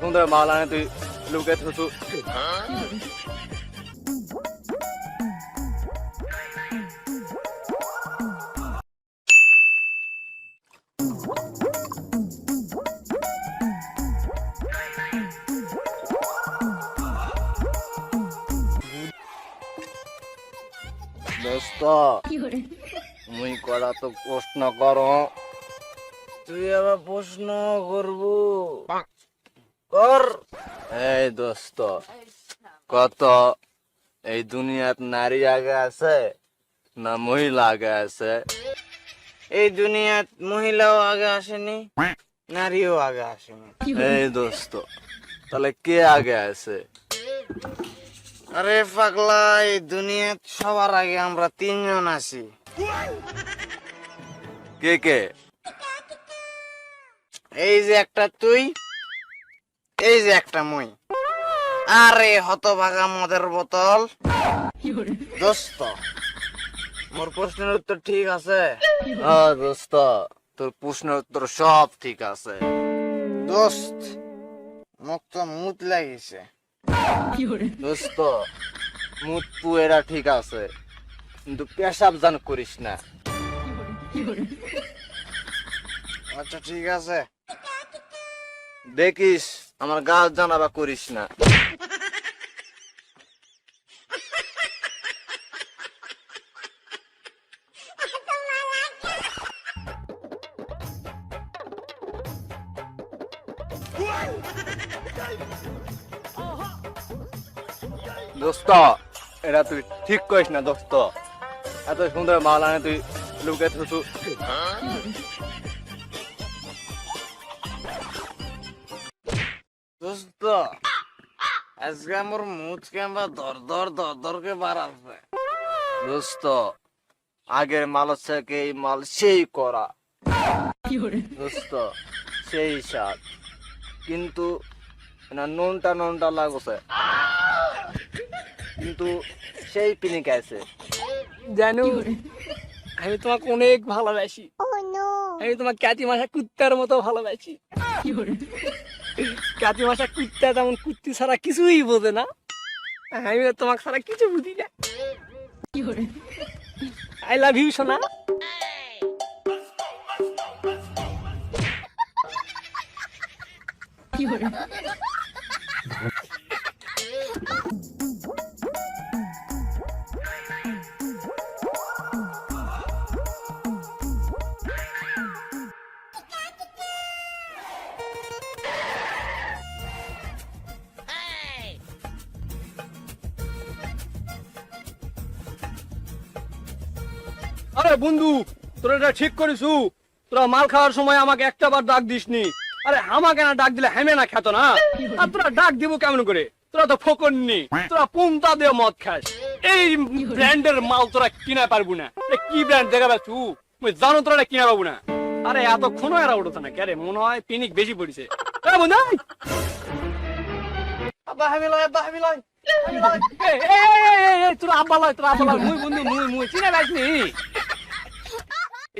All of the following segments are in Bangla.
সুন্দর মাল আনে তুই লুকে থুতু দোস্ত মুই করা তো প্রশ্ন করো। তুই আবার প্রশ্ন করব। কর। এই দোস্ত, কত এই দুনিয়াত নারী আগে আছে না মহিলা আগে আছে? এই দুনিয়াত মহিলাও আগে আসেনি, নারীও আগে আসেনি। এই দোস্ত, তাহলে কে আগে আছে? আরে পাগলা, এই দুনিয়াত সবার আগে আমরা তিনজন আছি। কে কে? এই যে একটা তুই এই যে একটা মই। আরে হতভাগা মদের বোতল। দোস্ত মোর প্রশ্নের উত্তর ঠিক আছে? দোস্ত তোর প্রশ্নের উত্তর সব ঠিক আছে। দোস্ত মুখ তো মুত লাগিছে। দোস্ত মুত পুয়েরা ঠিক আছে কিন্তু পেশাব জান করিস না। আচ্ছা ঠিক আছে। দেখিস আমার গাছ জানাবা করিস না। দোস্ত, এটা তুই ঠিক করিস না, দোস্ত। এত সুন্দর মাল আনে তুই লুকে থুতু দোস্ত আজকে আমার মুখ কেমবা দর দর দর দর কে বাড়াচ্ছে দোস্ত আগের মাল থেকে এই মাল সেই করা। দোস্ত সেই স্বাদ কিন্তু না নুনটা নুনটা লাগছে। কিন্তু সেই পিনিক আছে। জানো আমি তোমাকে অনেক ভালোবাসি। আমি তোমার ক্যাতি মাসা কুত্তার মতো ভালোবাসি। ক্যাতি মাসা কুত্তা তেমন কুত্তি ছাড়া কিছুই বোঝে না। আমি তোমাকে ছাড়া কিছু বুঝি না। আই লাভ ইউ সোনা। আরে বন্ধু তোরা এটা ঠিক করিসু তোরা মাল খাওয়ার সময় আমাকে একটা বার ডাক দিসনি। আরে আমাকে না ডাক দিলে হেমে না খেত না? আর তোরা ডাক দিব কেমন করে? তোরা তো ফোকননি তোরা পুমতা দিয়ে মদ খাস। এই ব্র্যান্ডের মাল তোরা কিনা পারব না। কি ব্র্যান্ড দেখা পাচ্ছু মুই জানো তোরা কিনা পাবো না। আরে এতক্ষণ এরা উঠতো না। কেরে মনে হয় পিনিক বেশি পড়িছে। বন্ধু! আব্বা হামি লয় আব্বা হামি লয়। এই, এই, এই, এই, এই, তোরা আব্বা লয় তোরা আব্বা লয়। মুই বন্ধু মুই মুই চিনা পাইছি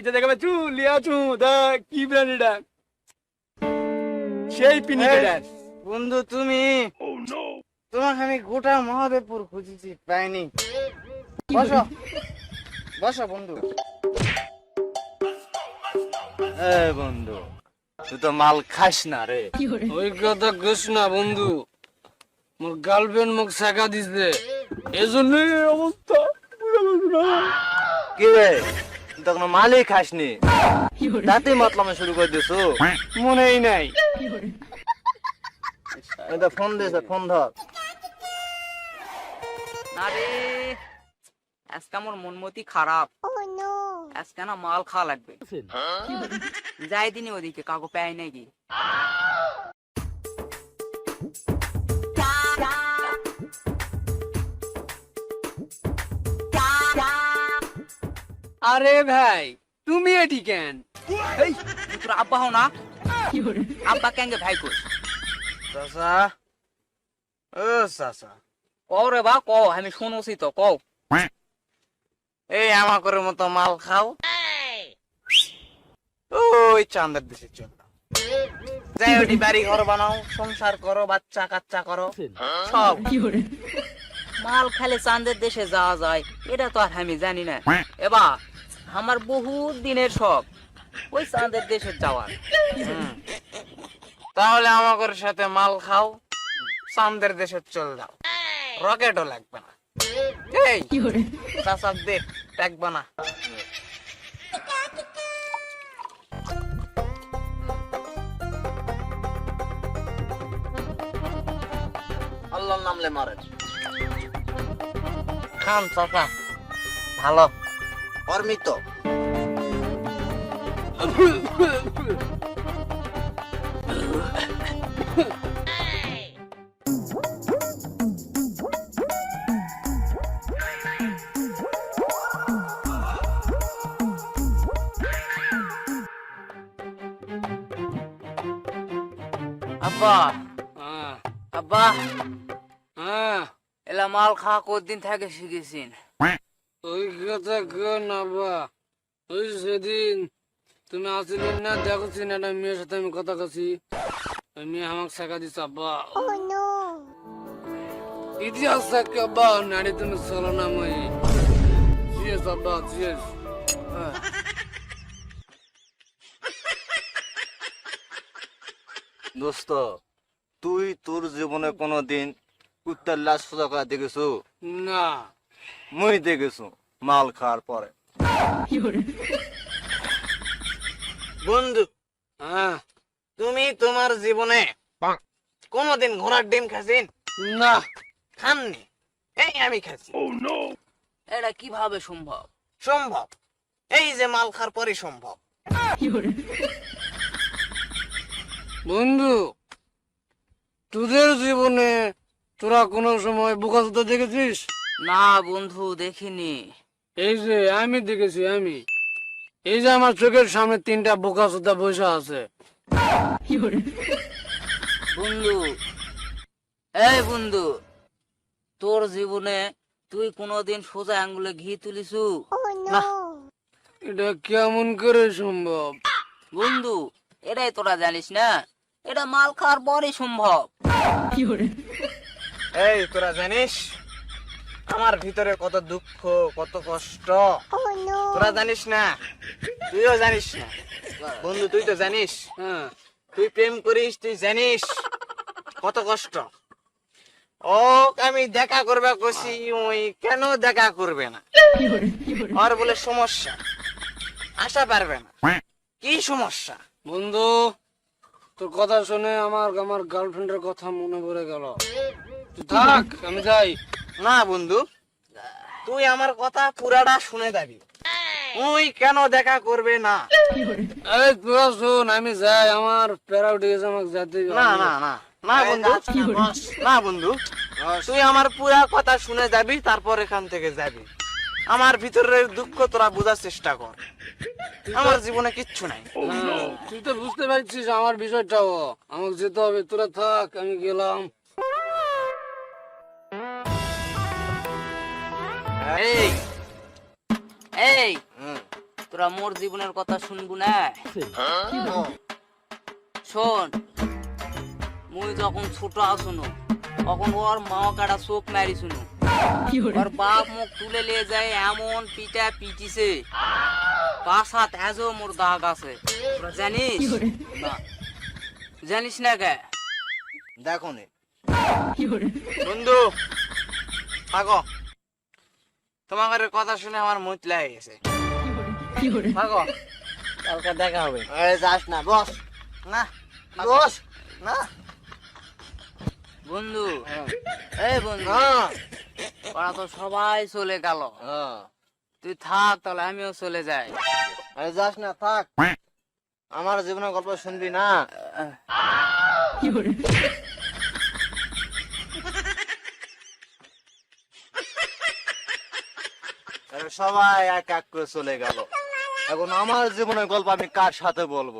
এটা দেখাবে চু লিয়া চু দেখ কি ব্র্যান্ড এটা? সেই পিনিক এই, বন্ধু তুমি তোমাকে আমি গোটা মহাদেবপুর খুঁজেছি পাইনি। বসো বসো বন্ধু। এ বন্ধু তুই তো মাল খাস না রে। ওই কথা কইস না বন্ধু মোর গার্লফ্রেন্ড মুখ শেখা দিছে। এজন্যই অবস্থা। বুঝা পারছি না। কি রে? তো কোনো মালই খাসনি তাতে মাতলামে শুরু করে দিছো মনেই নাই। এটা ফোন দিয়েছে ফোন ধর। আরে আজকে আমার মনমতি খারাপ। আজকে না মাল খাওয়া লাগবে। যাই দিনই ওদিকে কাকু পাই নাকি আরে ভাই তুমি এটি কেন? এই তোর আব্বা হও না। আব্বা কেঙ্গে ভাই চাচা। ও চাচা। কও রে বা কও আমি শুনছি তো কও। এই আমাকের মতো মাল খাও। ওই দেশে চল যাই ওটি বাড়ি ঘর বানাও সংসার করো বাচ্চা কাচ্চা করো। সব। মাল খালে চান্দের দেশে যাওয়া যায় এটা তো আর আমি জানি না। এবার আমার বহু দিনের শখ। ওই চাঁদের দেশে যাওয়ার। তাহলে আমাদের সাথে মাল খাও চাঁদের দেশে চল যাও। রকেটও লাগবে না। এই চাচা দেখ লাগবে না। আল্লাহর নামলে মারেন খান চাচা ভালো। অর্মিত আব্বা। হ্যাঁ। আব্বা। হ্যাঁ। এলা মাল খাওয়া কতদিন থেকে শিখেছেন? ওই কথা কেউ ওই সেদিন তুমি আসলে না দেখছি না একটা মেয়ের সাথে আমি কথা কছি ওই মেয়ে আমাকে শেখা দিচ্ছে আব্বা। ইতিহাস থাকে আব্বা নারী তুমি চলো না মই। জিয়েস আব্বা জিয়েস দোস্ত তুই তোর জীবনে কোনোদিন কুত্তার লাশ সোজা করা দেখেছু? না। মুই দেখেছু মাল খাওয়ার পরে। বন্ধু হ্যাঁ। তুমি তোমার জীবনে কোনদিন ঘোড়ার ডিম খাসিন না। খাননি? এই আমি খাচ্ছি এটা কীভাবে সম্ভব? সম্ভব। এই যে মাল খার পরে সম্ভব। বন্ধু তোদের জীবনে তোরা কোনো সময় বোকা সুতা দেখেছিস? না বন্ধু দেখিনি। এই যে আমি দেখেছি আমি। এই যে আমার চোখের সামনে তিনটা বোকা সুতা বসে আছে। বন্ধু এই বন্ধু তোর জীবনে তুই কোনোদিন সোজা আঙ্গুলে ঘি তুলিছু? না। এটা কেমন করে সম্ভব? বন্ধু এটাই তোরা জানিস না? এটা মাল খাওয়ার পরই সম্ভব। এই তোরা জানিস? আমার ভিতরে কত দুঃখ কত কষ্ট। তোরা জানিস না? তুইও জানিস না। বন্ধু তুই তো জানিস। হ্যাঁ। তুই প্রেম করিস তুই জানিস কত কষ্ট। ও আমি দেখা করবে কছি ওই কেন দেখা করবে না? আর বলে সমস্যা। আসা পারবে না। কি সমস্যা? বন্ধু তোর কথা শুনে আমার আমার গার্লফ্রেন্ডের কথা মনে পড়ে গেল। থাক আমি যাই। না বন্ধু। তুই আমার কথা পুরাটা শুনে যাবি। তুই কেন দেখা করবে না? এই তোরা শোন আমি যাই আমার প্যারা উঠে গেছে আমাকে যেতে না না না। না বন্ধু। না বন্ধু। তুই আমার পুরা কথা শুনে যাবি তারপর এখান থেকে যাবি। আমার ভিতরের দুঃখ তোরা বোঝার চেষ্টা কর। আমার জীবনে কিচ্ছু নাই। তুই তো বুঝতে পারছিস আমার বিষয়টাও। আমাকে যেতে হবে। তোরা থাক আমি গেলাম। এই। এই। তোরা মোর জীবনের কথা শুনবু না? শোন মুই যখন ছোট আসুন তখন ওর মা কাটা চোখ মারি শুনু। ওর? বাপ মুখ তুলে নিয়ে যায় এমন পিটা পিটিছে। পাঁচ হাত এজও মোর দাগ আছে। তোরা জানিস? না। জানিস না কে? দেখো নে। বন্ধু থাকো। তোমাদের কথা শুনে আমার মুখ লাগে গেছে। থাকো কালকে দেখা হবে। এই যাস না বস। না বস। না। বন্ধু। এই বন্ধু। হ্যাঁ। ওরা তো সবাই চলে গেল। হ্যাঁ। তুই থাক তাহলে আমিও চলে যাই। আরে যাস না থাক। আমার জীবনের গল্প শুনবি না। সবাই এক এক করে চলে গেল। এখন আমার জীবনের গল্প আমি কার সাথে বলব?